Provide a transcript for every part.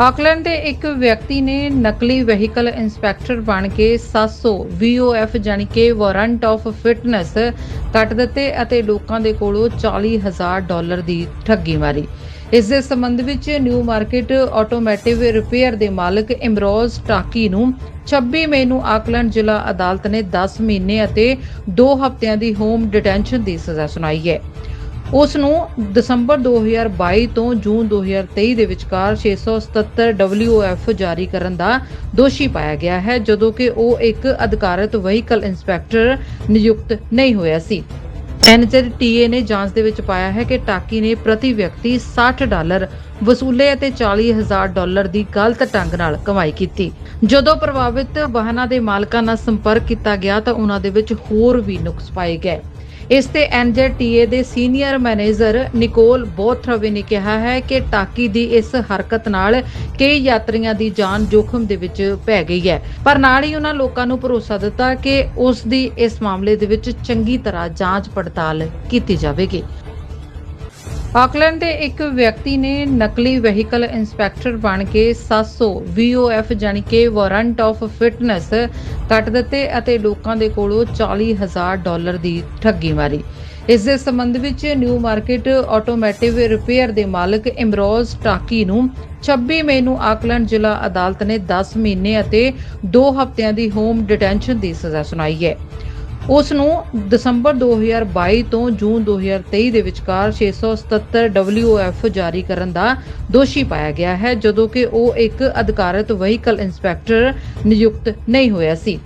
Auckland ਦੇ ਇੱਕ ਵਿਅਕਤੀ ਨੇ ਨਕਲੀ ਵਹੀਕਲ ਇੰਸਪੈਕਟਰ ਬਣ ਕੇ 700 VOF ਜਾਣੀ ਕਿ ਵਾਰੰਟ ਆਫ ਫਿਟਨੈਸ ਕੱਟ ਦਿੱਤੇ ਅਤੇ ਲੋਕਾਂ ਦੇ ਕੋਲੋਂ 40000 ਡਾਲਰ ਦੀ ਠੱਗੀ ਮਾਰੀ। ਇਸ ਦੇ ਸੰਬੰਧ ਵਿੱਚ ਨਿਊ ਮਾਰਕੀਟ ਆਟੋਮੈਟਿਵ ਰਿਪੇਅਰ ਦੇ ਮਾਲਕ ਇਮਰੋਜ਼ ਟਾਕੀ ਨੂੰ 26 ਮਈ ਨੂੰ ਆਕਲੈਂਡ ਜ਼ਿਲ੍ਹਾ ਅਦਾਲਤ ਨੇ 10 ਮਹੀਨੇ ਅਤੇ 2 ਹਫ਼ਤਿਆਂ ਦੀ ਹੋਮ ਡਿਟੈਂਸ਼ਨ ਦੀ ਸਜ਼ਾ ਸੁਣਾਈ ਹੈ। ਉਸ ਨੂੰ ਦਸੰਬਰ 2022 ਤੋਂ ਜੂਨ 2023 ਦੇ ਵਿਚਕਾਰ 677 WOF ਜਾਰੀ ਕਰਨ ਦਾ ਦੋਸ਼ੀ ਪਾਇਆ ਗਿਆ ਹੈ, ਜਦੋਂ ਕਿ ਉਹ ਇੱਕ ਅਧਿਕਾਰਤ ਵਹੀਕਲ ਇੰਸਪੈਕਟਰ ਨਿਯੁਕਤ ਨਹੀਂ ਹੋਇਆ ਸੀ। ਐਨਜ਼ੈਡਟੀਏ ਨੇ ਜਾਂਚ ਦੇ ਵਿੱਚ ਪਾਇਆ ਹੈ ਕਿ ਟਾਕੀ ਨੇ ਪ੍ਰਤੀ ਵਿਅਕਤੀ 60 ਡਾਲਰ, ਵਸੂਲੇ ਅਤੇ 40000 ਡਾਲਰ ਦੀ ਗਲਤ ਢੰਗ ਨਾਲ ਕਮਾਈ ਕੀਤੀ। ਜਦੋਂ ਪ੍ਰਭਾਵਿਤ ਵਾਹਨਾਂ ਦੇ ਮਾਲਕਾਂ ਨਾਲ ਸੰਪਰਕ ਕੀਤਾ ਗਿਆ ਤਾਂ ਉਹਨਾਂ ਦੇ ਵਿੱਚ ਹੋਰ ਵੀ ਨੁਕਸ ਪਾਏ ਗਏ। ਇਸ ਤੇ ਐਨਜੇਟੀਏ ਦੇ ਸੀਨੀਅਰ ਮੈਨੇਜਰ ਨਿਕੋਲ ਬੋਥਰਵੇ ਨੇ ਕਿਹਾ ਹੈ ਕਿ ਟਾਕੀ ਦੀ ਇਸ ਹਰਕਤ ਨਾਲ ਕਈ ਯਾਤਰੀਆਂ ਦੀ ਜਾਨ ਜੋਖਮ ਦੇ ਵਿੱਚ ਪੈ ਗਈ ਹੈ। ਪਰ ਨਾਲ ਹੀ ਉਹਨਾਂ ਲੋਕਾਂ ਨੂੰ ਭਰੋਸਾ ਦਿੱਤਾ ਕਿ ਉਸ ਦੀ ਇਸ ਮਾਮਲੇ ਦੇ ਵਿੱਚ ਚੰਗੀ ਤਰ੍ਹਾਂ ਜਾਂਚ ਪੜਤਾਲ ਕੀਤੀ ਜਾਵੇਗੀ। ਆਕਲੈਂਡ ਦੇ ਇੱਕ ਵਿਅਕਤੀ ਨੇ ਨਕਲੀ ਵਹੀਕਲ ਇੰਸਪੈਕਟਰ ਬਣ ਕੇ 700 VOF ਜਾਣੀ ਕਿ ਵਾਰੰਟ ਆਫ ਫਿਟਨੈਸ ਕੱਟ ਦਿੱਤੇ ਅਤੇ ਲੋਕਾਂ ਦੇ ਕੋਲੋਂ 40000 ਡਾਲਰ ਦੀ ਠੱਗੀ ਮਾਰੀ। ਇਸ ਦੇ ਸੰਬੰਧ ਵਿੱਚ ਨਿਊ ਮਾਰਕੀਟ ਆਟੋਮੈਟਿਵ ਰਿਪੇਅਰ ਦੇ ਮਾਲਕ ਇਮਰੋਜ਼ ਟਾਕੀ ਨੂੰ 26 ਮਈ ਨੂੰ ਆਕਲੈਂਡ ਜ਼ਿਲ੍ਹਾ ਅਦਾਲਤ ਨੇ 10 ਮਹੀਨੇ ਅਤੇ 2 ਹਫ਼ਤਿਆਂ ਦੀ ਹੋਮ ਡਿਟੈਂਸ਼ਨ ਦੀ ਸਜ਼ਾ ਸੁਣਾਈ ਹੈ। ਉਸ ਨੂੰ ਦਸੰਬਰ 2022 ਤੋਂ ਜੂਨ 2023 ਦੇ ਵਿਚਕਾਰ 677 WOF ਜਾਰੀ ਕਰਨ ਦਾ ਦੋਸ਼ੀ ਪਾਇਆ ਗਿਆ ਹੈ, ਜਦੋਂ ਕਿ ਉਹ ਇੱਕ ਅਧਿਕਾਰਤ ਵਹੀਕਲ ਇੰਸਪੈਕਟਰ ਨਿਯੁਕਤ ਨਹੀਂ ਹੋਇਆ ਸੀ।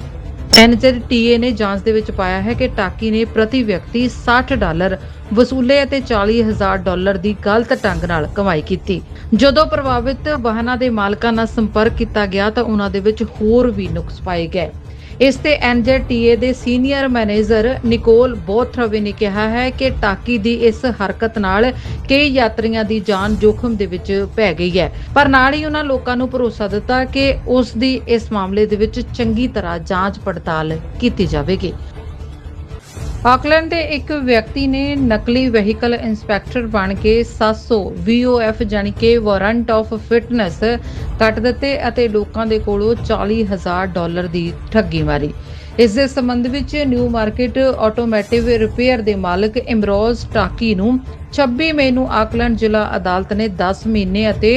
ਐਨਜ਼ੈਡਟੀਏ ਨੇ ਜਾਂਚ ਦੇ ਵਿੱਚ ਪਾਇਆ ਹੈ ਕਿ ਟਾਕੀ ਨੇ ਪ੍ਰਤੀ ਵਿਅਕਤੀ 60 ਡਾਲਰ ਵਸੂਲੇ ਅਤੇ 40000 ਡਾਲਰ ਦੀ ਗਲਤ ਢੰਗ ਨਾਲ ਕਮਾਈ ਕੀਤੀ। ਜਦੋਂ ਪ੍ਰਭਾਵਿਤ ਵਾਹਨਾਂ ਦੇ ਮਾਲਕਾਂ ਨਾਲ ਸੰਪਰਕ ਕੀਤਾ ਗਿਆ ਤਾਂ ਉਹਨਾਂ ਦੇ ਵਿੱਚ ਹੋਰ ਵੀ ਨੁਕਸ ਪਾਏ ਗਏ। ਇਸ ਤੇ ਐਨਜੇਟੀਏ ਦੇ ਸੀਨੀਅਰ ਮੈਨੇਜਰ ਨਿਕੋਲ ਬੋਥਰਵੇ ਨੇ ਕਿਹਾ ਹੈ ਕਿ ਟਾਕੀ ਦੀ ਇਸ ਹਰਕਤ ਨਾਲ ਕਈ ਯਾਤਰੀਆਂ ਦੀ ਜਾਨ ਜੋਖਮ ਦੇ ਵਿੱਚ ਪੈ ਗਈ ਹੈ। ਪਰ ਨਾਲ ਹੀ ਉਹਨਾਂ ਲੋਕਾਂ ਨੂੰ ਭਰੋਸਾ ਦਿੱਤਾ ਕਿ ਉਸ ਦੀ ਇਸ ਮਾਮਲੇ ਦੇ ਵਿੱਚ ਚੰਗੀ ਤਰ੍ਹਾਂ ਜਾਂਚ ਪੜਤਾਲ ਕੀਤੀ ਜਾਵੇਗੀ। ਆਕਲੈਂਡ ਦੇ ਇੱਕ ਵਿਅਕਤੀ ਨੇ ਨਕਲੀ ਵਹੀਕਲ ਇੰਸਪੈਕਟਰ ਬਣ ਕੇ 700 VOF ਜਾਣੀ ਕਿ ਵਾਰੰਟ ਆਫ ਫਿਟਨੈਸ ਕੱਟ ਦਿੱਤੇ ਅਤੇ ਲੋਕਾਂ ਦੇ ਕੋਲੋਂ 40000 ਡਾਲਰ ਦੀ ਠੱਗੀ ਮਾਰੀ। ਇਸ ਦੇ ਸੰਬੰਧ ਵਿੱਚ ਨਿਊ ਮਾਰਕੀਟ ਆਟੋਮੈਟਿਵ ਰਿਪੇਅਰ ਦੇ ਮਾਲਕ ਇਮਰੋਜ਼ ਟਾਕੀ ਨੂੰ 26 ਮਈ ਨੂੰ ਆਕਲੈਂਡ ਜ਼ਿਲ੍ਹਾ ਅਦਾਲਤ ਨੇ 10 ਮਹੀਨੇ ਅਤੇ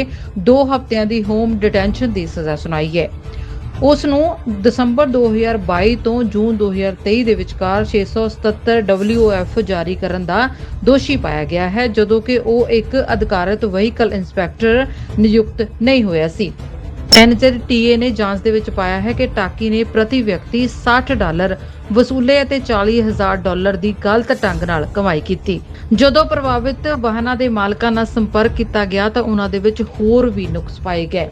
2 ਹਫ਼ਤਿਆਂ ਦੀ ਹੋਮ ਡਿਟੈਂਸ਼ਨ ਦੀ ਸਜ਼ਾ ਸੁਣਾਈ ਹੈ। ਉਸ ਨੂੰ ਦਸੰਬਰ 2022 ਤੋਂ ਜੂਨ 2023 ਦੇ ਵਿਚਕਾਰ 677 WOF ਜਾਰੀ ਕਰਨ ਦਾ ਦੋਸ਼ੀ ਪਾਇਆ ਗਿਆ ਹੈ, ਜਦੋਂ ਕਿ ਉਹ ਇੱਕ ਅਧਿਕਾਰਤ ਵਹੀਕਲ ਇੰਸਪੈਕਟਰ ਨਿਯੁਕਤ ਨਹੀਂ ਹੋਇਆ ਸੀ। ਐਨਜ਼ੈਡਟੀਏ ਨੇ ਜਾਂਚ ਦੇ ਵਿੱਚ ਪਾਇਆ ਹੈ ਕਿ ਟਾਕੀ ਨੇ ਪ੍ਰਤੀ ਵਿਅਕਤੀ 60 ਡਾਲਰ ਵਸੂਲੇ ਅਤੇ 40000 ਡਾਲਰ ਦੀ ਗਲਤ ਢੰਗ ਨਾਲ ਕਮਾਈ ਕੀਤੀ। ਜਦੋਂ ਪ੍ਰਭਾਵਿਤ ਵਾਹਨਾਂ ਦੇ ਮਾਲਕਾਂ ਨਾਲ ਸੰਪਰਕ ਕੀਤਾ ਗਿਆ ਤਾਂ ਉਹਨਾਂ ਦੇ ਵਿੱਚ ਹੋਰ ਵੀ ਨੁਕਸ ਪਾਏ ਗਏ।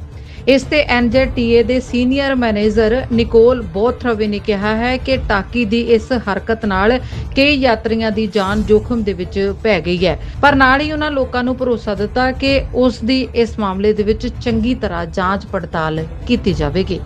ਇਸ ਤੇ ਐਨਜੇਟੀਏ ਦੇ ਸੀਨੀਅਰ ਮੈਨੇਜਰ ਨਿਕੋਲ ਬੋਥਰਵੇ ਨੇ ਕਿਹਾ ਹੈ ਕਿ ਟਾਕੀ ਦੀ ਇਸ ਹਰਕਤ ਨਾਲ ਕਈ ਯਾਤਰੀਆਂ ਦੀ ਜਾਨ ਜੋਖਮ ਦੇ ਵਿੱਚ ਪੈ ਗਈ ਹੈ। ਪਰ ਨਾਲ ਹੀ ਉਹਨਾਂ ਲੋਕਾਂ ਨੂੰ ਭਰੋਸਾ ਦਿੱਤਾ ਕਿ ਉਸ ਦੀ ਇਸ ਮਾਮਲੇ ਦੇ ਵਿੱਚ ਚੰਗੀ ਤਰ੍ਹਾਂ ਜਾਂਚ ਪੜਤਾਲ ਕੀਤੀ ਜਾਵੇਗੀ।